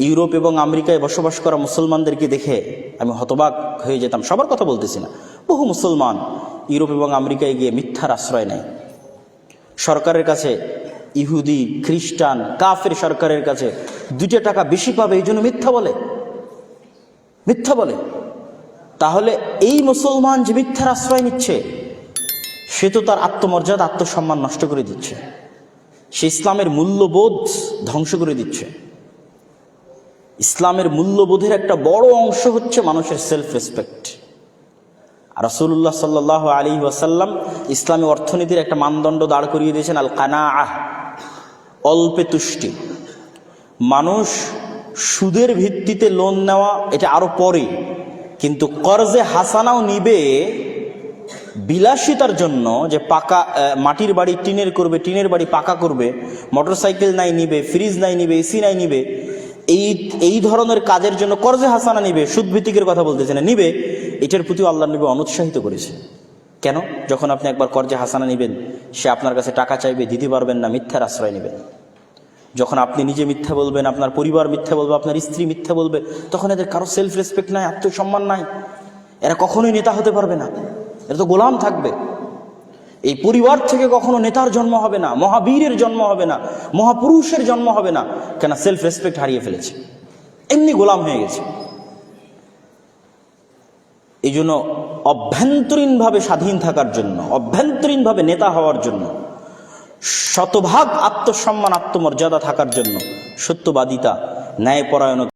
Europe এবং আমেরিকায় বসবাস করা মুসলমানদেরকে দেখে আমি হতবাক হয়ে যেতাম। সবার কথা বলতেছি না। বহু মুসলমান ইউরোপ এবং আমেরিকায় গিয়ে মিথ্যার আশ্রয় নেয়। সরকারের কাছে, ইহুদি, খ্রিস্টান, কাফের সরকারের কাছে দুইটা টাকা বেশি পাবে, এই জন্য মিথ্যা বলে। মিথ্যা বলে। তাহলে এই মুসলমান যে মিথ্যার আশ্রয় নিচ্ছে, সে তো তার আত্মমর্যাদা, আত্মসম্মান নষ্ট করে দিচ্ছে। সে ইসলামের মূল্যবোধ ধ্বংস করে দিচ্ছে। ইসলামের মূল্যবোধের একটা বড় অংশ হচ্ছে মানুষের সেলফ রেসপেক্ট রসুল্লাহ সাল্লাহ আলী ওয়াসাল্লাম ইসলামী অর্থনীতির একটা মানদণ্ড দাঁড় করিয়ে দিয়েছেন আল কানা আহ অল্পে তুষ্টি। মানুষ সুদের ভিত্তিতে লোন নেওয়া এটা আরও পরে, কিন্তু কর্জে হাসানাও নিবে বিলাসিতার জন্য যে পাকা মাটির বাড়ি টিনের করবে, টিনের বাড়ি পাকা করবে, মোটরসাইকেল নাই নিবে ফ্রিজ নাই নিবে এসি নাই নিবে এই এই ধরনের কাজের জন্য কর্জে হাসানা নিবে সুদ ভিত্তিকের কথা বলতেছে না, নিবে, এটার প্রতি আল্লাহ নবী অনুৎসাহিত করেছে। কেন? যখন আপনি একবার কর্জে হাসানা নেবেন, সে আপনার কাছে টাকা চাইবে, দিতে পারবেন না, মিথ্যার আশ্রয় নেবেন। যখন আপনি নিজে মিথ্যা বলবেন, আপনার পরিবার মিথ্যা বলবে, আপনার স্ত্রী মিথ্যা বলবে, তখন এদের কারও সেলফ রেসপেক্ট নাই, আত্মসম্মান নাই। এরা কখনোই নেতা হতে পারবে না। এরা তো গোলাম থাকবে। এই পরিবার থেকে কখনো নেতার জন্ম হবে না, মহাবীরের জন্ম হবে না, মহাপুরুষের জন্ম হবে না, কেন সেলফ রেসপেক্ট হারিয়ে ফেলেছে। এমনি গোলাম হয়ে গেছে। এই জন্য অভ্যন্তরীণভাবে স্বাধীন থাকার জন্য, অভ্যন্তরীণভাবে নেতা হওয়ার জন্য, শতভাগ আত্মসম্মান, আত্মমর্যাদা থাকার জন্য সত্যবাদিতা, ন্যায়পরায়ণতা